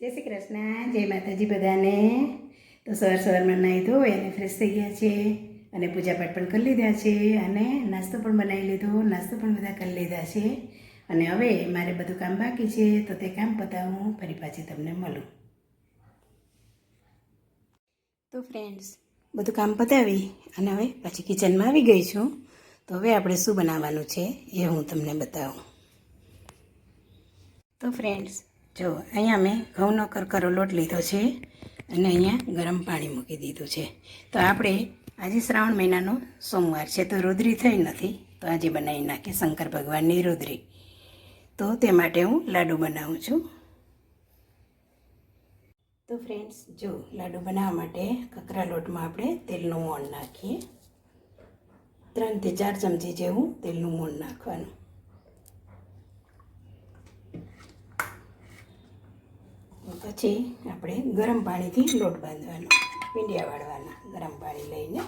જય શ્રી કૃષ્ણ, જય માતાજી બધાને. તો સવાર સવારમાં નાહી ધોઈ અને ફ્રેશ થઈ ગયા છે અને પૂજાપાઠ પણ કરી લીધા છે અને નાસ્તો પણ બનાવી લીધો, નાસ્તો પણ બધા કરી લીધા છે. અને હવે મારે બધું કામ બાકી છે, તો તે કામ પતાવું, ફરી પાછી તમને મળું. તો ફ્રેન્ડ્સ બધું કામ પતાવી અને હવે પાછી કિચનમાં આવી ગઈ છું. તો હવે આપણે શું બનાવવાનું છે એ હું તમને બતાવું. તો ફ્રેન્ડ્સ જો, અહીંયા મેં ઘઉંનો કરકરો લોટ લીધો છે અને અહીંયા ગરમ પાણી મૂકી દીધું છે. તો આપણે આજે શ્રાવણ મહિનાનો સોમવાર છે, તો રુદ્રી થઈ નથી, તો આજે બનાવી નાખીએ શંકર ભગવાનની રુદ્રી. તો તે માટે હું લાડુ બનાવું છું. તો ફ્રેન્ડ્સ જો, લાડુ બનાવવા માટે કકરા લોટમાં આપણે તેલનું મોણ નાખીએ. ત્રણથી ચાર ચમચી જેવું તેલનું મોણ નાખવાનું. પછી આપણે ગરમ પાણીથી લોટ બાંધવાનો પીંડિયા વાળવાના, ગરમ પાણી લઈને.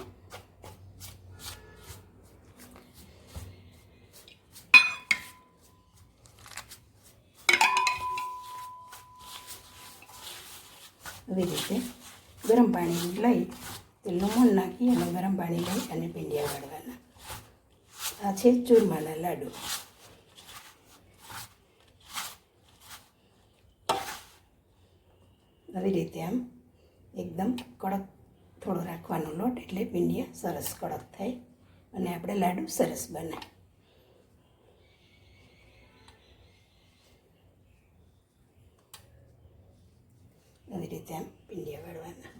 આવી રીતે ગરમ પાણી લઈ, તેલનું લૂમણ નાખી અને ગરમ પાણી લઈ અને પીંડિયા વાળવાના. આ છે ચૂરમાના લાડુ. આવી રીતે આમ એકદમ કડક થોડો રાખવાનો લોટ એટલે પિંડિયા સરસ કડક થાય અને આપણે લાડુ સરસ બને. આવી રીતે આમ પિંડિયા વાળવાના.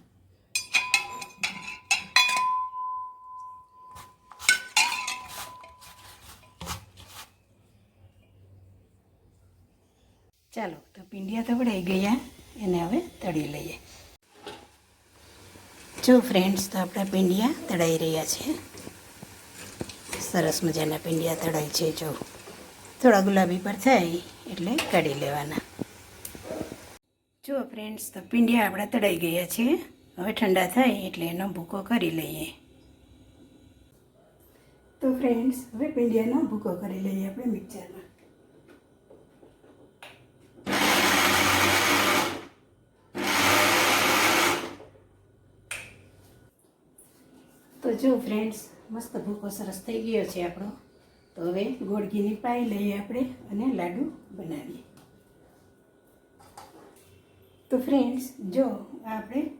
ચાલો, તો પિંડિયા તો વળાઈ ગયા. એને હવે તળી લઈએ. જો ફ્રેન્ડ્સ તો આપણા પીંડિયા તળાઈ રહ્યા છે. સરસ મજાના પીંડિયા તળાય છે જો. થોડા ગુલાબી પર થાય એટલે કાઢી લેવાના. જો ફ્રેન્ડ્સ તો પીંડિયા આપણા તળાઈ ગયા છે. હવે ઠંડા થાય એટલે એનો ભૂકો કરી લઈએ. તો ફ્રેન્ડ્સ હવે પીંડિયાનો ભૂકો કરી લઈએ આપણે મિક્સરમાં. તો જો ફ્રેન્ડ્સ મસ્ત ભૂકો સરસ થઈ ગયો છે આપણો. તો હવે ગોળ ઘીની પાઈ લઈએ આપણે અને લાડુ બનાવીએ. તો ફ્રેન્ડ્સ જો આપણે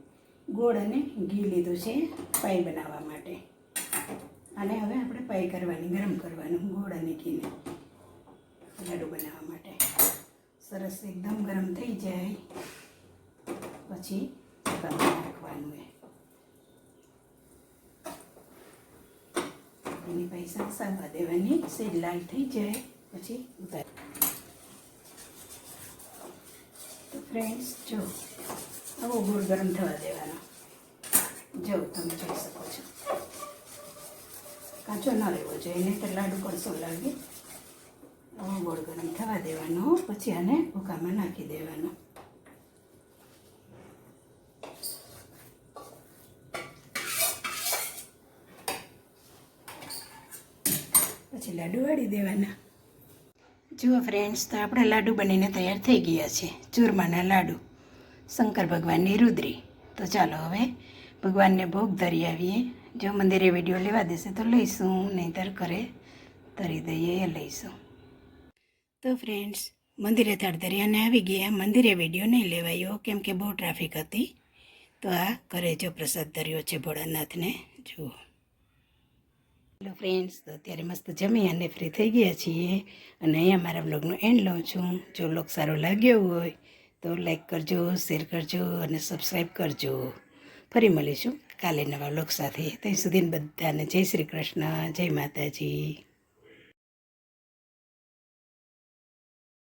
ગોળ અને ઘી લીધું છે પાઈ બનાવવા માટે. અને હવે આપણે પાઈ કરવાની, ગરમ કરવાનું ગોળ અને ઘીને લાડુ બનાવવા માટે. સરસ એકદમ ગરમ થઈ જાય. પછી નાખવાનું એ. એની પૈસા સાંભા દેવાની સેજ લાલ થઈ જાય, પછી ઉતાર. તો ફ્રેન્ડ્સ જો, આવો ગોળ ગરમ થવા દેવાનો. જો, તમે જોઈ શકો છો. કાચો ન રહેવો જોઈએ એને તો લાડુ કરશો લાગે. આવો ગોળ ગરમ થવા દેવાનો, પછી આને ભૂકામાં નાખી દેવાનો. લાડુ વાળી દેવાના. જુઓ ફ્રેન્ડ્સ તો આપણા લાડુ બનીને તૈયાર થઈ ગયા છે, ચૂરમાના લાડુ. શંકર ભગવાનની રુદ્રી. તો ચાલો હવે ભગવાનને ભોગ ધરી આવીએ. જો મંદિરે વીડિયો લેવા દેશે તો લઈશું, નહીંતર ઘરે ધરી દઈએ એ લઈશું. તો ફ્રેન્ડ્સ મંદિરે ધરધરી અને આવી ગયા. મંદિરે વીડિયો નહીં લેવાયો, કેમ કે બહુ ટ્રાફિક હતી. તો આ ઘરે જો પ્રસાદ ધર્યો છે ભોળાનાથને, જુઓ. હેલો ફ્રેન્ડ્સ તો અત્યારે મસ્ત જમી અને ફ્રી થઈ ગયા છીએ. અને અહીંયા મારા બ્લોગનો એન્ડ લઉં છું. જો બ્લોગ સારો લાગ્યો હોય, તો લાઈક કરજો શેર કરજો અને સબસ્ક્રાઈબ કરજો. ફરી મળીશું કાલે નવા બ્લોગ સાથે. ત્યાં સુધી બધાને જય શ્રી કૃષ્ણ, જય માતાજી.